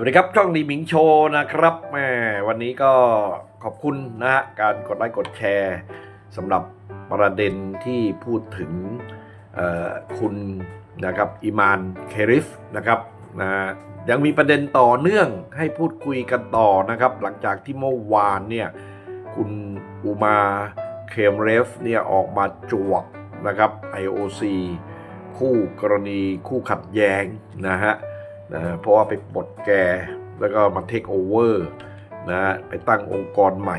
วัสดีครับช่องดีหมิงโชว์นะครับแหมวันนี้ก็ขอบคุณนะฮะการกดไลค์กดแชร์สำหรับประเด็นที่พูดถึงคุณนะครับอิมานเคริฟนะครับนะยังมีประเด็นต่อเนื่องให้พูดคุยกันต่อนะครับ หลังจากที่เมื่อวานเนี่ยคุณอุมาเคมเรฟเนี่ยออกมาจวกนะครับ IOC คู่กรณีคู่ขัดแย้งนะฮะ นะเพราะว่าไปปลดแกแล้วก็มาเทคโอเวอร์นะฮะไปตั้งองค์กรใหม่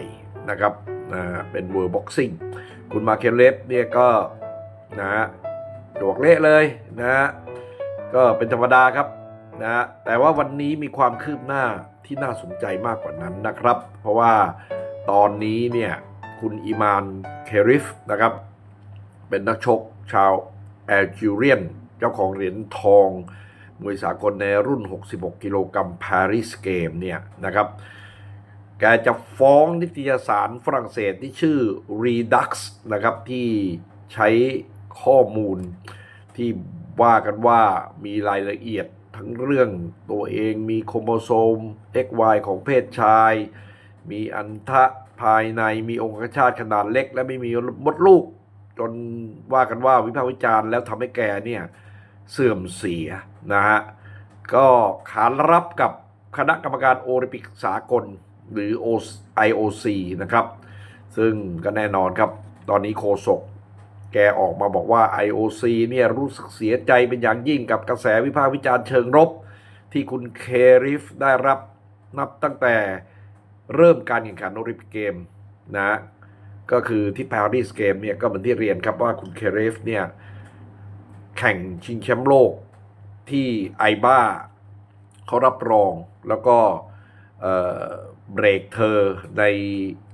นะครับนะเป็น World Boxing คุณมาเคนเลฟเนี่ยก็นะฮะดวกเละเลยนะฮะก็เป็นธรรมดาครับนะฮะแต่ว่าวันนี้มีความคืบหน้าที่น่าสนใจมากกว่านั้นนะครับ เพราะว่าตอนนี้เนี่ยคุณอิมานเคริฟนะครับ เป็นนักชกชาวแอลจีเรียน เจ้าของเหรียญทอง มวยสากลในรุ่น 66 กิโลกรัมปารีสเกมเนี่ยนะครับ แกจะฟ้องนิตยสารฝรั่งเศสที่ชื่อ Redux นะครับ ที่ใช้ข้อมูลที่ว่ากันว่ามีรายละเอียดทั้งเรื่องตัวเองมีโครโมโซม XY ของเพศชาย มีอันทะภายในมีองคชาตขนาดเล็ก และไม่มีมดลูก จนว่ากันว่าวิพากษ์วิจารณ์แล้วทำให้แกเนี่ยเสื่อมเสีย นะฮะก็ขานรับกับคณะกรรมการโอลิมปิกสากลหรือ IOC นะครับ ซึ่งก็แน่นอนครับ ตอนนี้โคศกแกออกมาบอกว่า IOC เนี่ยรู้สึกเสียใจเป็นอย่างยิ่งกับกระแสวิพากษ์วิจารณ์เชิงรบ ที่คุณเคริฟได้รับนับตั้งแต่เริ่มการแข่งขันโอลิมปิกเกมนะก็คือที่ปารีสเกมเนี่ยก็เหมือนที่เรียนครับว่าคุณเคริฟเนี่ยแข่งชิงแชมป์โลก ที่ไอบ้าเขารับรองแล้วก็เบรกเธอใน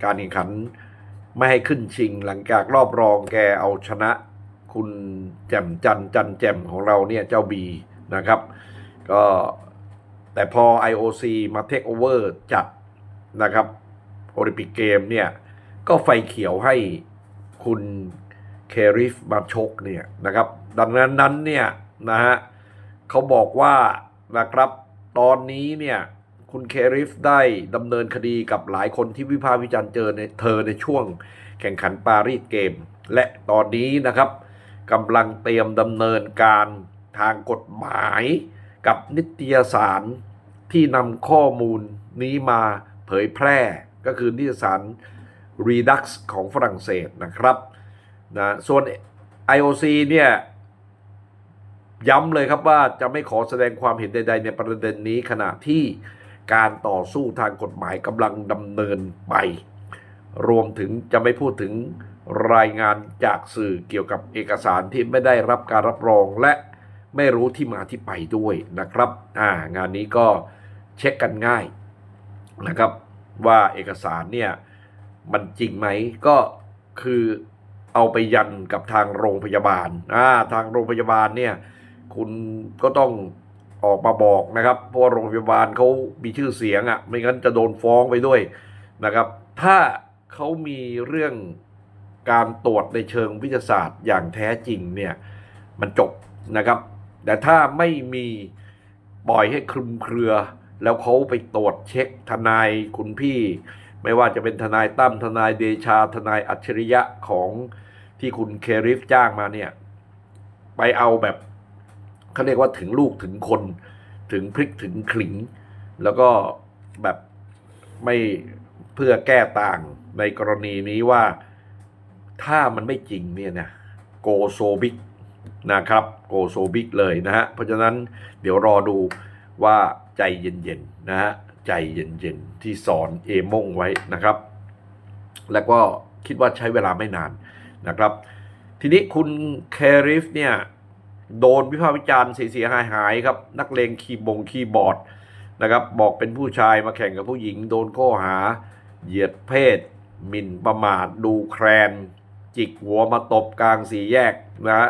การแข่งขัน ไม่ให้ขึ้นชิงหลังจากรอบรองแกเอาชนะคุณแจ่มจันจันแจ่มของเราเนี่ยเจ้าบีนะครับ ก็แต่พอ IOC มาเทคโอเวอร์จัดนะครับโอลิมปิกเกมเนี่ยก็ไฟเขียวให้คุณเคริฟมาชกเนี่ยนะครับ ดังนั้นนั้นเนี่ยนะฮะ เขาบอกว่านะครับ ตอนนี้เนี่ยคุณเคริฟได้ดำเนินคดีกับหลายคนที่วิพากษ์วิจารณ์เจอในเธอในช่วงแข่งขันปารีสเกม และตอนนี้นะครับกำลังเตรียมดำเนินการทางกฎหมาย กับนิตยสารที่นำข้อมูลนี้มาเผยแพร่ก็คือนิตยสาร Redux ของฝรั่งเศสนะครับนะส่วน IOC เนี่ย ย้ำเลยครับว่าจะไม่ขอแสดงความเห็นใด ๆ ในประเด็นนี้ขณะที่การต่อสู้ทางกฎหมายกำลังดำเนินไป รวมถึงจะไม่พูดถึงรายงานจากสื่อเกี่ยวกับเอกสารที่ไม่ได้รับการรับรองและไม่รู้ที่มาที่ไปด้วยนะครับ อ่างานนี้ก็เช็คกันง่ายนะครับ ว่าเอกสารเนี่ยมันจริงไหมก็คือเอาไปยันกับทางโรงพยาบาลอ่าทางโรงพยาบาลเนี่ย คุณก็ต้องออกมาบอกนะครับ เพราะโรงพยาบาลเขามีชื่อเสียงอะ่ะ ไม่งั้นจะโดนฟ้องไปด้วยนะครับ ถ้าเขามีเรื่องการตรวจในเชิงวิทยาศาสตร์อย่างแท้จริงเนี่ย มันจบนะครับ แต่ถ้าไม่มีปล่อยให้คลุมเครือ แล้วเขาไปตรวจเช็คทนายคุณพี่ ไม่ว่าจะเป็นทนายตั้มทนายเดชาทนายอัจฉริยะของที่คุณเคริฟจ้างมาเนี่ย ไปเอาแบบ เขาเรียกว่าถึงลูกถึงคน ถึงพริกถึงขลิง แล้วก็แบบไม่เพื่อแก้ต่างในกรณีนี้ว่าถ้ามันไม่จริงเนี่ยนะโกโซบิกนะครับโกโซบิกเลยนะฮะเพราะฉะนั้นเดี๋ยวรอดูว่าใจเย็นๆนะฮะใจเย็นๆที่สอนเอมงไว้นะครับ แล้วก็คิดว่าใช้เวลาไม่นานนะครับ ทีนี้คุณเคริฟเนี่ย โดนวิพากษ์วิจารณ์เสียหายหายครับ นักเลงคีย์บงคีย์บอร์ดนะครับ บอกเป็นผู้ชายมาแข่งกับผู้หญิง โดนข้อหา เหยียดเพศหมิ่นประมาทดูแคลน จิกหัวมาตบกลางสี่แยกนะฮะ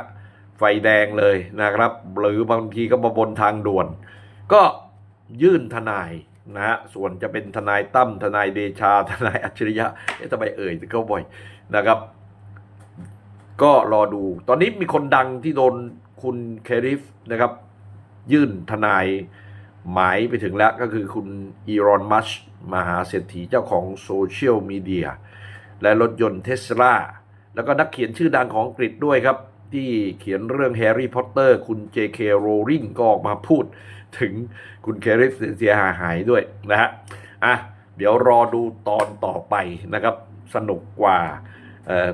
ไฟแดงเลยนะครับ หรือบางทีก็มาบนทางด่วน ก็ยื่นทนายนะฮะส่วนจะเป็นทนายตั้มทนายเดชา ทนายอัจฉริยะเอ๊ะทำไมเอ่ยถึงเขาบ่อยนะครับ ก็รอดู ตอนนี้มีคนดังที่โดนคุณเคริฟนะครับ ยื่นทนายหมายไปถึงแล้วก็คือคุณอีรอนมัชมหาเศรษฐีเจ้าของโซเชียลมีเดียและรถยนต์เทสลาแล้วก็นักเขียนชื่อดังของอังกฤษด้วยครับ ที่เขียนเรื่องแฮร์รี่พอตเตอร์คุณ J.K. Rowling ก็ออกมาพูดถึงคุณเคริสเสียหายหายด้วยนะฮะอะเดี๋ยวรอดูตอนต่อไปนะครับ สนุกกว่า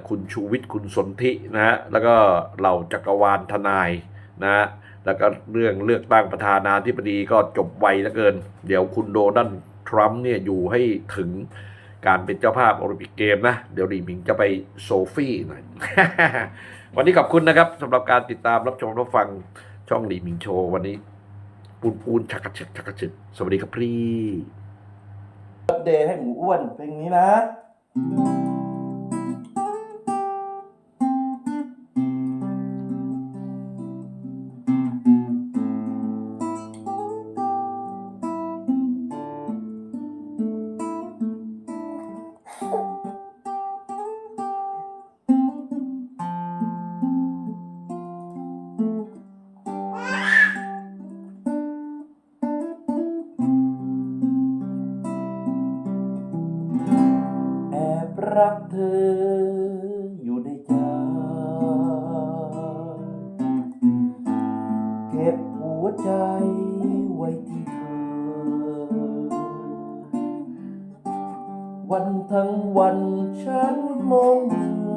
คุณชูวิทย์คุณสนธินะฮะแล้วก็เหล่าจักรวาลทนายนะฮะแล้วก็เรื่องเลือกตั้งประธานาธิบดีก็จบไวเหลือเกิน เดี๋ยวคุณโดนัลด์ทรัมป์เนี่ยอยู่ให้ถึงการเป็นเจ้าภาพโอลิมปิกเกมนะ เดี๋ยวรีมิงจะไปโซฟี่หน่อยวันนี้ขอบคุณนะครับสำหรับการติดตามรับชมรับฟังช่องรีมิงโชว์วันนี้ ปูนปูนชักกระชึกชักกระชึกสวัสดีครับพี่เดย์ให้หมูอ้วนเพลงนี้นะ รักเธออยู่ในใจเก็บหัวใจไว้ที่เธอ วันทั้งวันฉันมองเธอ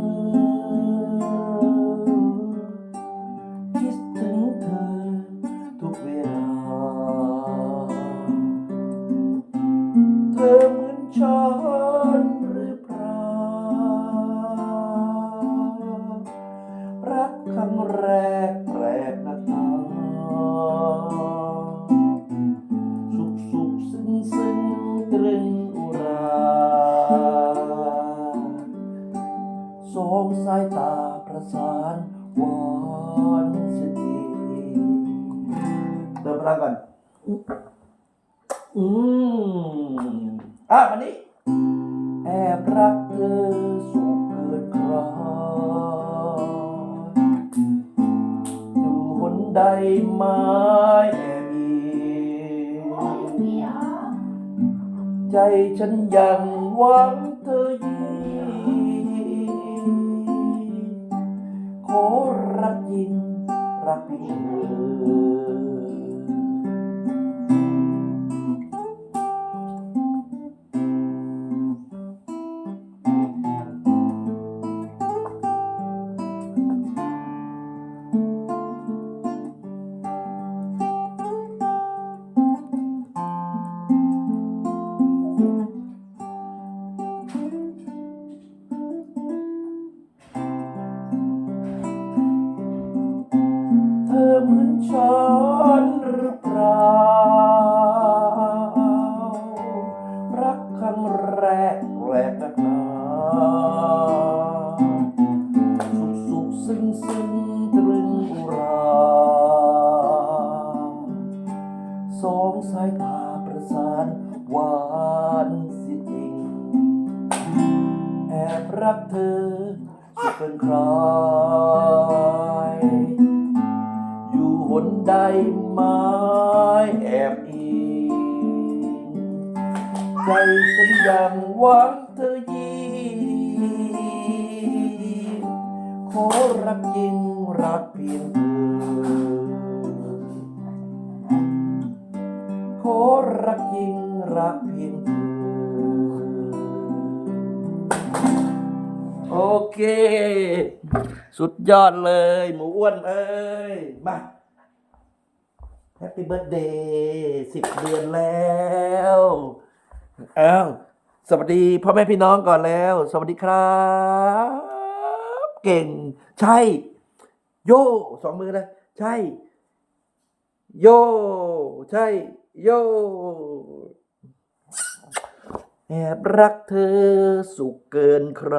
ครั้งแรกแปลกน้าตาสุขสุขซึ้งซึ้งตรึงอุราสองสายตาประสานหวานเสียทีเติมพลังก่อน อืมอะวันนี้แอบรักเธอสูงเกินครอ ยู่หนใดไม้แอมีใจฉันยังหวังเธอยีขอรักยิงรักเพียง อเหมือนฉันหรือเปล่า รักครั้งแรกแรกนักหนาสุขสุขซึ้งซึ้งตรึงอุรา สองสายตาประสานหวานสิจริง แอบรักเธอสุดเป็นใคร อยู่หนใดไม้แอบอิงใจฉันยังหวังเธอยีขอรักจริงรักเพียงเธอขอรักจริงรักเพียงเธอโอเค สุดยอดเลย หมูอ้วนเอ้ย มา แฮปปี้เบิร์ดเดย์สิบเดือนแล้วอ้าวสวัสดีพ่อแม่พี่น้องก่อนแล้ว สวัสดีครับ เก่ง ใช่ โยสองมือนะ ใช่ โย ใช่ โย แอบรักเธอสุขเกินใคร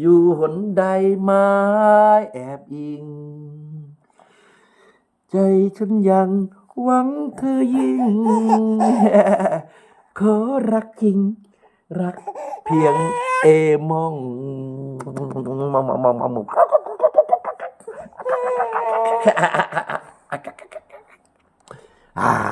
อยู่หนใดไม้แอบอิง ใจฉันยังหวังเธอยิ่ง ขอรักจริง รักเพียงเอมองมองมองมองมองอ่าอ่า